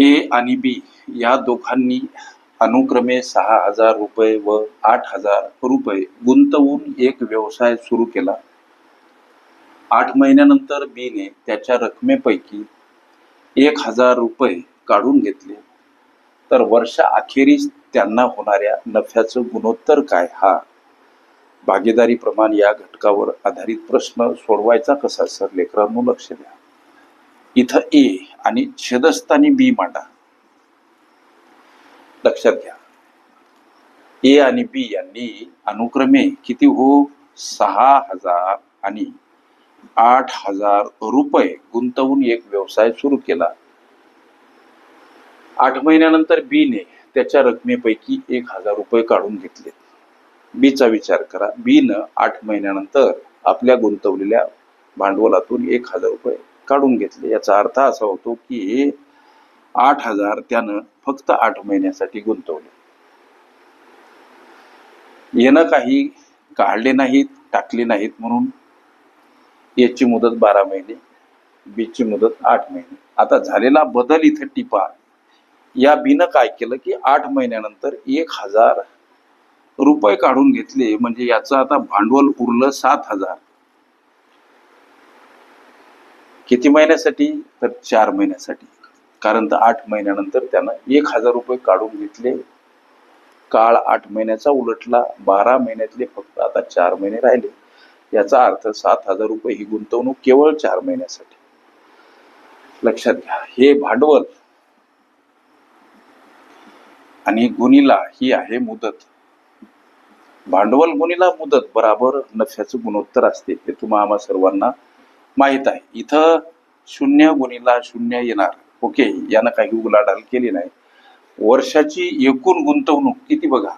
ए आणि बी या दोघांनी अनुक्रमे सहा हजार रुपये व आठ हजार रुपये गुंतवून एक व्यवसाय सुरू केला. आठ महिन्यानंतर बीने त्याच्या रकमेपैकी एक हजार रुपये काढून घेतले. तर वर्षा अखेरीस त्यांना होणाऱ्या नफ्याचं गुणोत्तर काय? हा भागीदारी प्रमाण या घटकावर आधारित प्रश्न सोडवायचा कसा सर? लेकरांनो लक्ष द्या. इथं ए आणि छेदस्थानी बी मांडा. लक्षात घ्या. ए आणि बी यांनी अनुक्रमे किती हो? सहा हजार आणि आठ हजार रुपये गुंतवून एक व्यवसाय सुरू केला. आठ महिन्यानंतर बी ने त्याच्या रकमेपैकी एक हजार रुपये काढून घेतले. बीचा विचार करा. बी न आठ महिन्यानंतर आपल्या गुंतवलेल्या भांडवलातून एक हजार रुपये काढून घेतले. याचा अर्थ असा होतो की आठ हजार त्यानं फक्त आठ महिन्यासाठी गुंतवले. येणं काही काढले नाहीत टाकले नाहीत म्हणून याची मुदत बारा महिने बीची मुदत आठ महिने. आता झालेला बदल इथे टिपा. या बीनं काय केलं की आठ महिन्यानंतर एक हजार रुपये काढून घेतले. म्हणजे याचं आता भांडवल उरलं सात हजार. किती महिन्यासाठी? तर चार महिन्यासाठी. कारण तर आठ महिन्यानंतर त्यानं एक हजार रुपये काढून घेतले. काळ आठ महिन्याचा उलटला. बारा महिन्यातले फक्त आता चार महिने राहिले. याचा अर्थ सात हजार रुपये ही गुंतवणूक केवळ चार महिन्यासाठी. लक्षात घ्या. हे भांडवल आणि गुणीला ही आहे मुदत. भांडवल गुणीला मुदत बराबर नफ्याचं गुणोत्तर असते. ते तुम्हा आम्हा सर्वांना माहीत आहे. इथं शून्य गुणीला शून्य येणार. ओके यानं काही उलाढाल केली नाही. वर्षाची एकूण गुंतवणूक किती बघा?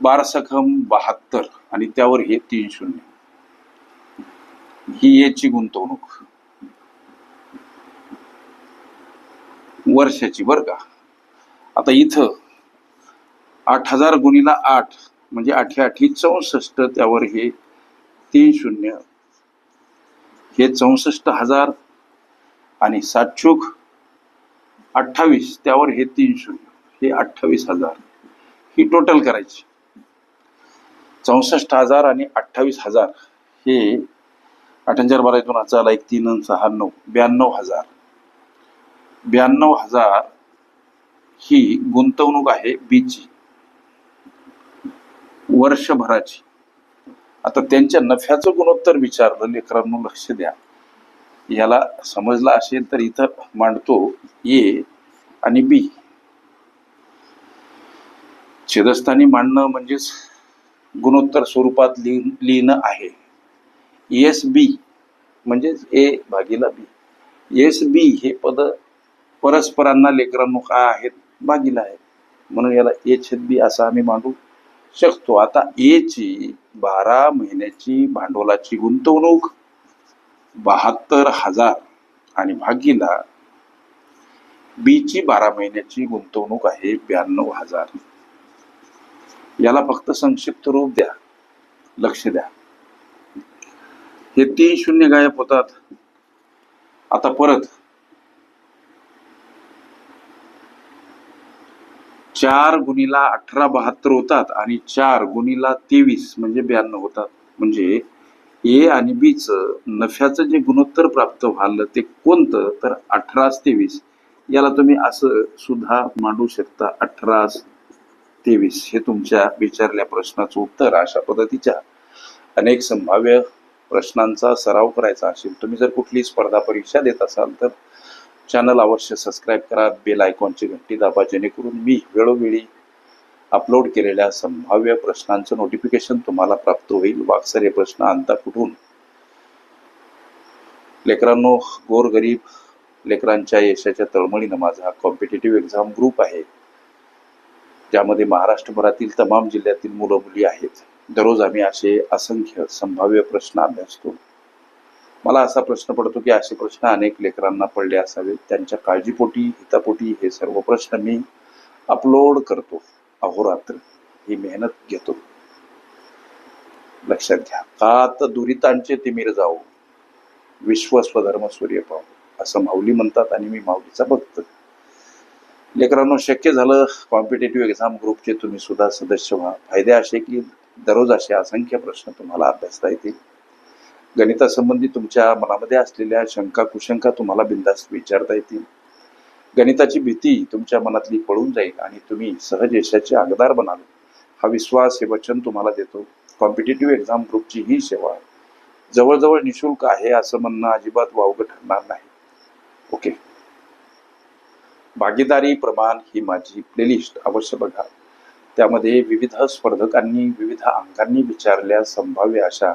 बारा सखम बहात्तर आणि त्यावर हे तीन शून्य. ही याची गुंतवणूक. वर्षाची बर का? आता इथं आठ हजार गुणीला आठ म्हणजे आठे आठी चौसष्ट त्यावर हे तीन शून्य हे चौसष्ट हजार आणि सातशोक अठ्ठावीस त्यावर हे तीन शून्य हे अठ्ठावीस हजार. ही टोटल करायची. चौसष्ट हजार आणि अठ्ठावीस हजार हे अठ्ठ्याहत्तर बारा दोन हजार एक तीन सहा नऊ ब्याण्णव हजार. ब्याण्णव हजार ही गुंतवणूक आहे बीची. वर्षभराची. आता त्यांच्या नफ्याचं गुणोत्तर विचारलं लेकरांनो लक्ष द्या. याला समजला असेल तर इथं मांडतो ए आणि बी. छेदस्थानी मांडणं म्हणजेच गुणोत्तर स्वरूपात लिह लिहिणं आहे. एस बी म्हणजेच ए भागीला बी. एस बी हे पद परस्परांना लेकरांनो काय आहेत? भागीला आहेत. म्हणून याला ए छेद बी असं आम्ही मांडू शकतो. आता ए ची बारा महिन्याची भांडवलाची गुंतवणूक बहात्तर हजार आणि भागीला बी ची बारा महिन्याची गुंतवणूक आहे ब्याण्णव हजार. याला फक्त संक्षिप्त रूप द्या. लक्ष द्या. हे तीन शून्य गायब होतात. आता परत चार गुणीला अठरा बहात्तर होतात आणि चार गुणीला तेवीस म्हणजे ब्याण्णव होतात. म्हणजे ए आणि बीच नफ्याचं जे गुणोत्तर प्राप्त व्हालं ते कोणतं? तर अठरास तेवीस. याला तुम्ही असं सुद्धा मांडू शकता. अठरा तेवीस हे तुमच्या विचारल्या प्रश्नाचं उत्तर अशा पद्धतीच्या अनेक संभाव्य प्रश्नांचा सराव करायचा असेल. तुम्ही जर कुठली स्पर्धा परीक्षा देत असाल तर चॅनल अवश्य सबस्क्राईब करा बेल आयकॉनची घंटी दाबा जेणेकरून मी वेळोवेळी अपलोड केलेल्या संभाव्य प्रश्नांचं नोटिफिकेशन तुम्हाला प्राप्त होईल. वाक्सर हे प्रश्न आणता कुठून? लेकरांनो गोरगरीब लेकरांच्या यशाच्या तळमळीनं माझा कॉम्पिटेटिव्ह एक्झाम ग्रुप आहे. ज्यामध्ये महाराष्ट्रभरातील तमाम जिल्ह्यातील मुलं मुली आहेत. दररोज आम्ही असे असंख्य संभाव्य प्रश्न अभ्यासतो. मला असा प्रश्न पडतो की असे प्रश्न अनेक लेकरांना पडले असावेत त्यांच्या काळजीपोटी हितापोटी हे सर्व प्रश्न मी अपलोड करतो. अहोरात्र ही मेहनत घेतो. लक्षात घ्या. का तर दुरितांचे तिमिर जाऊ विश्व स्वधर्म सूर्य पाहू असं माऊली म्हणतात आणि मी माऊलीचा भक्त. लेकरांनो शक्य झालं कॉम्पिटेटिव्ह एक्झाम ग्रुपचे तुम्ही सुद्धा सदस्य व्हा. फायदे असे की दररोज असे असंख्य प्रश्न तुम्हाला अभ्यासता येतील. गणितासंबंधी तुमच्या मनामध्ये असलेल्या शंका कुशंका तुम्हाला बिंदास्त विचारता येतील. गणिताची भीती तुमच्या मनातली पळून जाईल आणि तुम्ही सहज यशाचे आगदार बनाल. हा विश्वास हे वचन तुम्हाला देतो. कॉम्पिटेटिव्ह एक्झाम ग्रुपची ही सेवा. जवळजवळ निशुल्क आहे असं म्हणणं अजिबात वावगं ठरणार नाही. ओके भागीदारी प्रमाण ही माझी प्लेलिस्ट अवश्य बघा. त्यामध्ये विविध स्पर्धकांनी विविध अंकांनी विचारल्या संभाव्य अशा